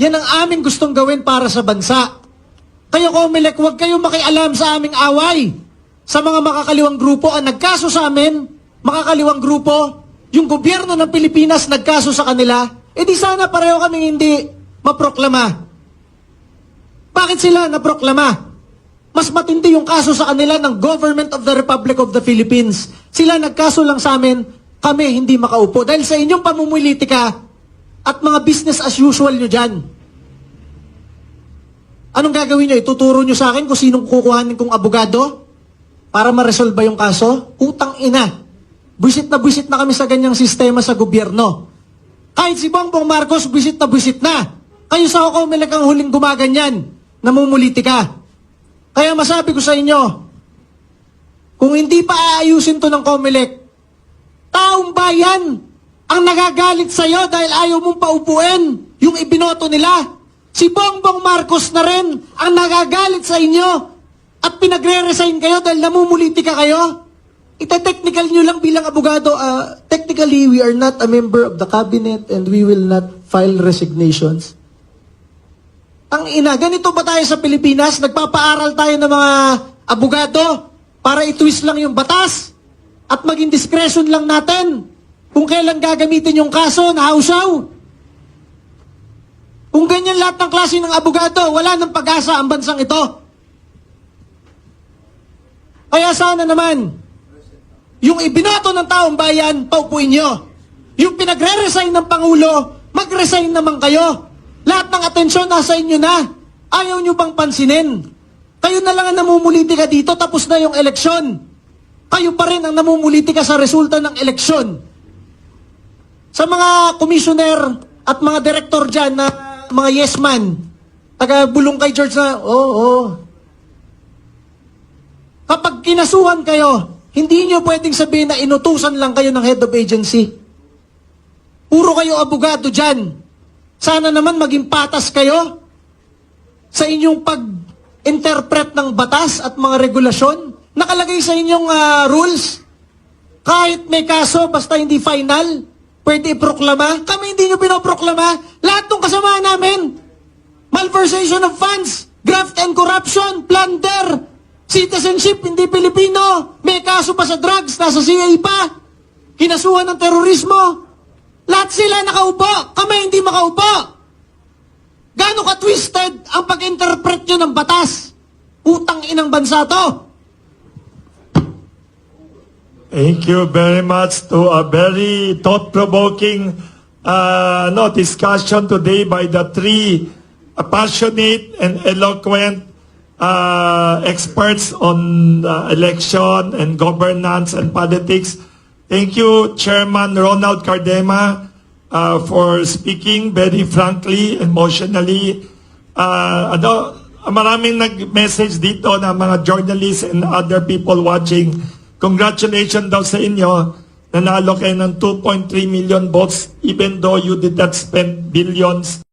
Yan ang aming gustong gawin para sa bansa. Kayo, Comelec, huwag kayong makialam sa aming away. Sa mga makakaliwang grupo ang nagkaso sa amin, makakaliwang grupo, yung gobyerno ng Pilipinas nagkaso sa kanila, eh di sana pareho kaming hindi maproklama. Bakit sila naproklama? Mas matindi yung kaso sa kanila ng Government of the Republic of the Philippines. Sila nagkaso lang sa amin, kami hindi makaupo. Dahil sa inyong pamumulitika at mga business as usual nyo dyan. Anong gagawin nyo? Ituturo nyo sa akin kung sinong kukuhanin kong abogado para ma-resolve yung kaso? Utang ina. Buisit na buisit na kami sa ganyang sistema sa gobyerno. Kahit si Bongbong Marcos, buisit na buisit na. Kayo sa ako, ang huling gumaganyan. Namumuliti ka. Kaya masabi ko sa inyo, kung hindi pa aayusin to ng Comelec, taong bayan ang nagagalit sa'yo dahil ayaw mong paupuin yung ibinoto nila. Si Bongbong Marcos na rin ang nagagalit sa inyo at pinagre-resign kayo dahil namumuliti ka kayo. Ita-technical nyo lang bilang abogado, ah, technically, we are not a member of the cabinet and we will not file resignations. Ang ina, ganito ba tayo sa Pilipinas? Nagpapaaral tayo ng mga abogado para i-twist lang yung batas at maging discretion lang natin kung kailan gagamitin yung kaso na hausaw. Kung ganyan lahat ng klase ng abogado, wala ng pag-asa ang bansang ito. Kaya sana naman, yung ibinoto ng taong bayan, paupuin nyo. Yung pinagre-resign ng Pangulo, mag-resign naman kayo. Lahat ng atensyon nasa inyo na. Ayaw nyo bang pansinin? Kayo na lang ang namumuliti ka dito, tapos na yung eleksyon. Kayo pa rin ang namumuliti ka sa resulta ng eleksyon. Sa mga commissioner at mga director dyan na mga yes man, taga bulong kay George na, oo, oh, oh. Kapag kinasuhan kayo, hindi nyo pwedeng sabihin na inutusan lang kayo ng head of agency. Puro kayo abogado dyan. Sana naman maging patas kayo sa inyong pag-interpret ng batas at mga regulasyon. Nakalagay sa inyong ah, rules. Kahit may kaso, basta hindi final, pwede iproklama. Kami hindi nyo pinoproklama. Lahat ng kasama namin. Malversation of funds, graft and corruption, plunder, citizenship, hindi Pilipino, may kaso pa sa drugs, nasa CIA pa, kinasuhan ng terorismo. Lahat sila nakaupo, kami hindi makaupo. Gano'n ka-twisted ang pag-interpret nyo ng batas? Utang inang bansa to. Thank you very much to a very thought-provoking uh, no, discussion today by the three passionate and eloquent uh, experts on uh, election and governance and politics. Thank you, Chairman Ronald Cardema, uh, for speaking very frankly, emotionally. Uh, ano, maraming nag-message dito na mga journalists and other people watching. Congratulations daw sa inyo. Nanalo kayo ng 2.3 million votes even though you did not spend billions